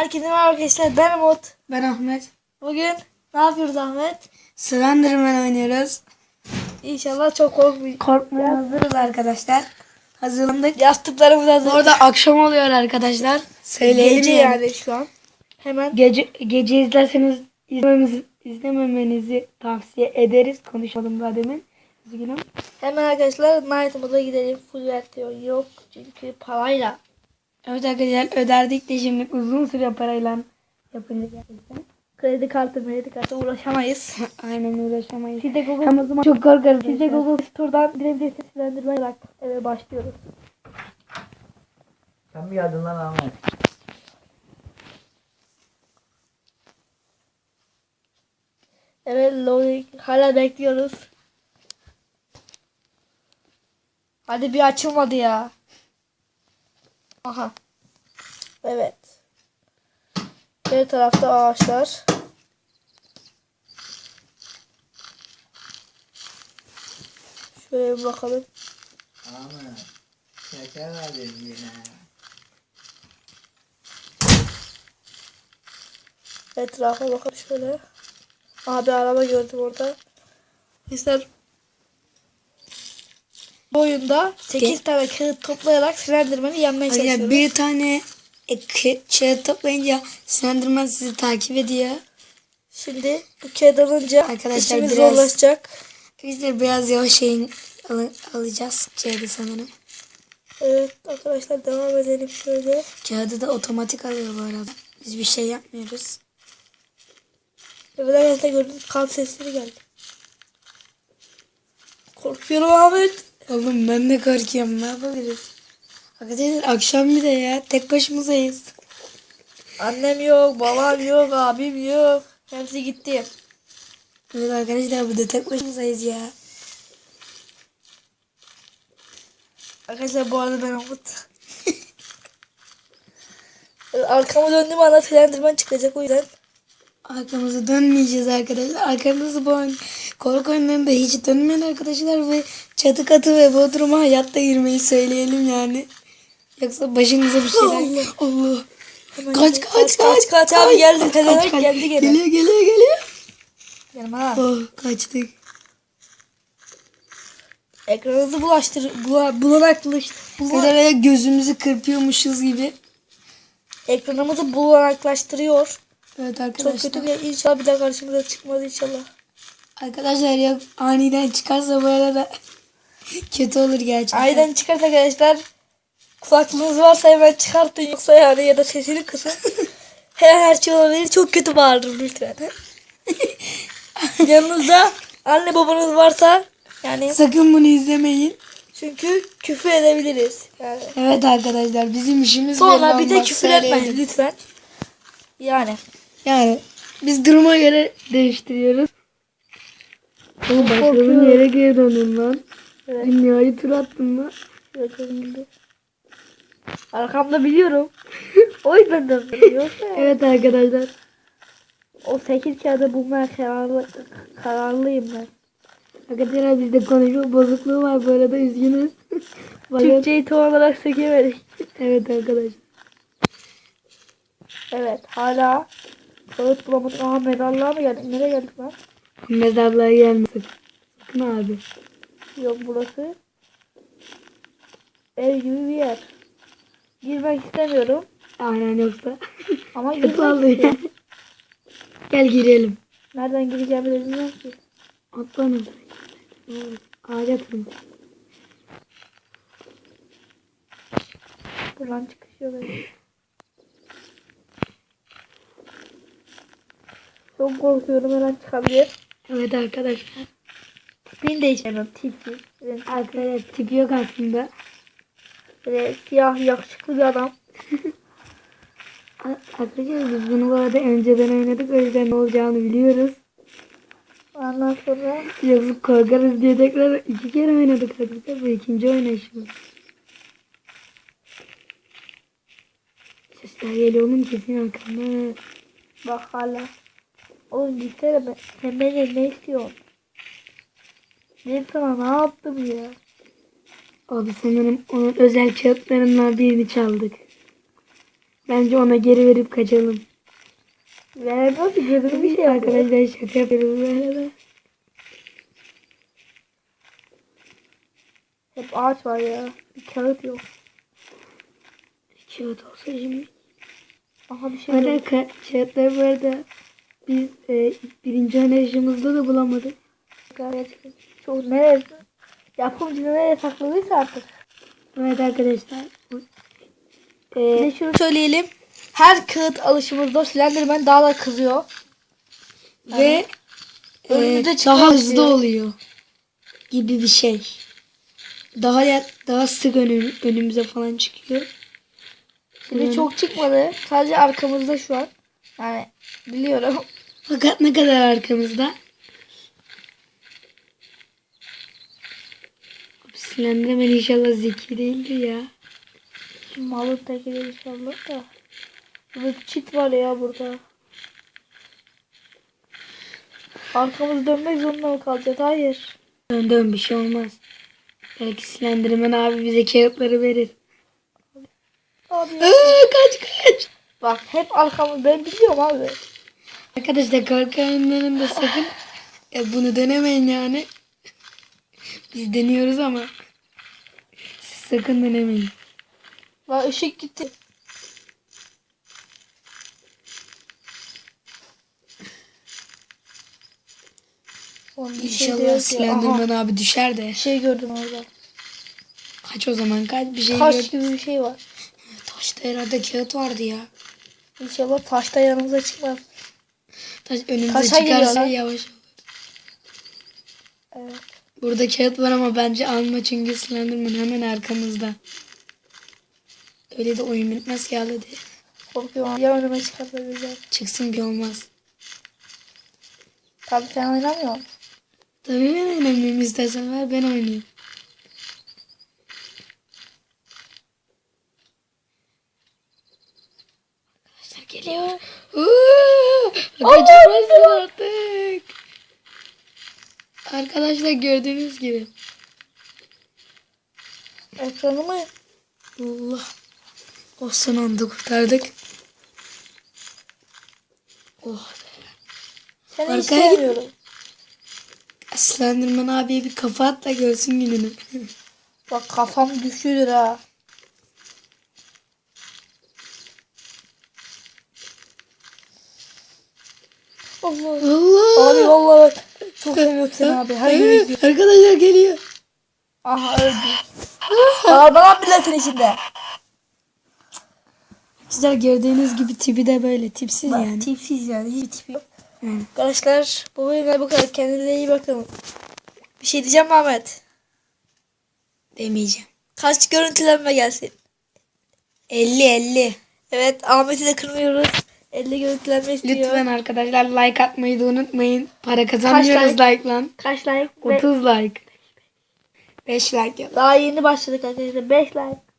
Herkese merhaba arkadaşlar ben Umut. Ben Ahmet. Bugün ne yapıyoruz Ahmet? Slenderman oynuyoruz. İnşallah çok korkmayacağız. Korkmaya hazırız arkadaşlar. Hazırlandık. Yastıklarımız hazır. Bu arada akşam oluyor arkadaşlar. Söyleyelim Gece yani. yani şu an. Hemen Gece, gece izlerseniz izlememizi, izlememenizi tavsiye ederiz. Konuşmadım daha demin. Üzgünüm. hemen arkadaşlar Knight'ımıza gidelim. Full yok çünkü parayla. Evet arkadaşlar öderdik de şimdi uzun süre parayla yapınca gerçekten. Kredi kartı kredi kartı uğraşamayız. Aynen uğraşamayız. Siz de Google, Ama o zaman çok korkarız. siz de Google Store'dan girebilirsiniz. Slenderman olarak eve başlıyoruz. Sen mi geldin lan Ahmet? Evet loading hala bekliyoruz. Hadi bir açılmadı ya. Aha. Evet. Bir tarafta ağaçlar. Şöyle bir bakalım. Ahmet. Şeker verdin yine. Etrafa bakalım şöyle. Aha bir araba gördüm orada. Bizler bu oyunda 8 tane kağıt toplayarak Slenderman'i yenmeye Arkadaşlar çalışıyoruz. bir tane e, kağıt toplayınca Slenderman sizi takip ediyor. Şimdi bu kağıt alınca Arkadaşlar işimiz biraz- zorlaşacak. Arkadaşlar biraz yavaş şeyin al- alacağız kağıdı sanırım. Evet arkadaşlar devam edelim şöyle. Kağıdı da otomatik alıyor bu arada. Biz bir şey yapmıyoruz. Evet arkadaşlar gördüğünüz kan sesleri geldi. Korkuyorum Ahmet. Oğlum ben de korkuyorum ne yapabiliriz? Arkadaşlar akşam bir de ya tek başımızayız. Annem yok, babam yok, abim yok. Hepsi gitti. Evet arkadaşlar burada tek başımızayız ya. Arkadaşlar bu arada ben Umut. Arkamı döndüğüm anda Slenderman çıkacak o yüzden. Arkamızı dönmeyeceğiz arkadaşlar. Arkamızı bu oyun, korku oyunlarında hiç dönmeyin arkadaşlar ve çatı katı ve bodruma hayatta girmeyi söyleyelim yani. Yoksa başınıza bir şeyler... Allah. Hemen Kaç, gidelim. kaç, kaç, kaç, abi geldi. Pezevenk kaç. geldi gene. Geliyor geliyor geliyor. Gelme ha. Oh kaçtık. Ekranınızı bulaştır, bula, bulanaklaştır. Böyle gözümüzü kırpıyormuşuz gibi. Ekranımızı bulanaklaştırıyor. Evet Çok arkadaşlar. kötü bir inşallah bir daha karşımıza çıkmaz inşallah. Arkadaşlar ya aniden çıkarsa bu arada kötü olur gerçekten. Aynen çıkart arkadaşlar. Kulaklığınız varsa hemen çıkartın yoksa yani ya da sesini kısın. her, her şey olabilir. Çok kötü bağırırım lütfen. Yanınızda anne babanız varsa yani Sakın bunu izlemeyin. çünkü küfür edebiliriz. Yani. Evet arkadaşlar bizim işimiz Sonra bir de küfür etmeyin lütfen. Yani. Yani biz duruma göre değiştiriyoruz. Oğlum başladığın yere geri döndün lan. Evet. Dünyayı tur attın lan. Gözlerimde. Arkamda biliyorum. o yüzden yani. Evet arkadaşlar. o 8 kağıdı bulmaya kararlı, kararlıyım ben. Arkadaşlar bizde konuşma bozukluğu var bu arada üzgünüz. Türkçeyi tam olarak sökemedik. evet arkadaşlar. Evet hala kağıt bulamadık. Aha mezarlığa mı geldik? Nereye geldik lan? Mezarlığa gelmesin. Sakın abi. Yok burası. Ev gibi bir yer. Girmek istemiyorum. Aynen yoksa. Ama girmek ya. Gel girelim. Nereden gireceğimi de bilmiyorum ki. Atlanın. Ağaca atın. Buradan çıkış yok. Çok korkuyorum her an çıkabilir. Evet arkadaşlar. Tipini değiştiremiyorum. Tipi. Benim Arkadaşlar tip yok aslında. Böyle siyah yakışıklı bir adam. Arkadaşlar biz bunu bu arada önceden oynadık. O yüzden ne olacağını biliyoruz. Ondan sonra Yoksa korkarız diye tekrar iki kere oynadık arkadaşlar. Bu ikinci oynayışımız. Sesler geliyor oğlum kesin arkamda. bak hala. Oğlum gitsene ben. Sen beni ne istiyorsun? Sana ne yaptım ya? Da sanırım onun özel kağıtlarından birini çaldık. Bence ona geri verip kaçalım. Vermez ki gözünü bir şey yapıyor. Arkadaşlar şaka yapıyoruz böyle de. Hep ağaç var ya. Bir kağıt yok. Kağıt olsa şimdi. Aha bir şey Hala yok. ka- kağıtları bu arada biz e, birinci oynayışımızda da bulamadık. Gerçekten Çok nereye? Yapımcı nereye sakladıysa artık. Evet arkadaşlar. Bir de şunu söyleyelim. Her kağıt alışımızda Slenderman daha da kızıyor. Ve e, Önümüze çıkmak daha hızlı istiyor. oluyor gibi bir şey. Daha ya, daha sık önüm, önümüze falan çıkıyor. Şimdi çok çıkmadı. Sadece arkamızda şu an. Yani biliyorum. Fakat ne kadar arkamızda? Slenderman inşallah zeki değildir ya. Malın teki de inşallah da. Burada çit var ya burada. Arkamız dönmek zorunda mı kalacağız? Hayır. Dön dön bir şey olmaz. Belki Slenderman abi bize kağıtları verir. Abi ya. Aa, kaç kaç. Bak hep arkamız ben biliyorum abi. Arkadaşlar korku oyunlarında sakın e, bunu denemeyin yani. Biz deniyoruz ama siz sakın denemeyin. Bak ışık gitti. Oğlum bir şey İnşallah. Aha, Slenderman abi düşer de. şey gördüm orada. Kaç o zaman kaç bir şey Taş gibi bir şey var. Taşta herhalde kağıt vardı ya. İnşallah taşta yanımıza çıkmaz. Taş önümüze Taşa çıkarsa yavaş olur. Evet. Burada kağıt var ama bence alma çünkü Slenderman hemen arkamızda. Öyle de oyun bitmez ki ağladı. Korkuyorum. Ya önüme çıkarsa güzel. Çıksın bir olmaz. Tabii sen oynamıyor musun? Tabii ben oynamıyorum istersen ver ben oynayayım. Arkadaşlar geliyor. Kaçamazsın artık. Arkadaşlar gördüğünüz gibi. Ekranımı Allah. O son anda kurtardık. Oh. seni hiç Arkaya git. Slenderman abiye bir kafa at da görsün gününü. Bak kafam düşüyor ha. Allah. Allah. Abi vallahi bak. Çok seviyorum seni abi. Her gün izliyorum. Arkadaşlar geliyor. Aha öldü. Aa bana milletin içinde. Güzel gördüğünüz gibi tipi de böyle tipsiz Bak, yani. tipsiz yani. Hiç tipi yok. Yani. Arkadaşlar bu bölümde bu kadar. Kendinize iyi bakın. Bir şey diyeceğim Ahmet. Demeyeceğim. Kaç görüntülenme gelsin. 50 50. Evet Ahmet'i de kırmıyoruz. 50 görüntülenme istiyor. Lütfen arkadaşlar like atmayı da unutmayın. Para kazanmıyoruz like? like lan. Kaç like? Ve 30 like. 5 like yap. daha yeni başladık arkadaşlar. 5 like.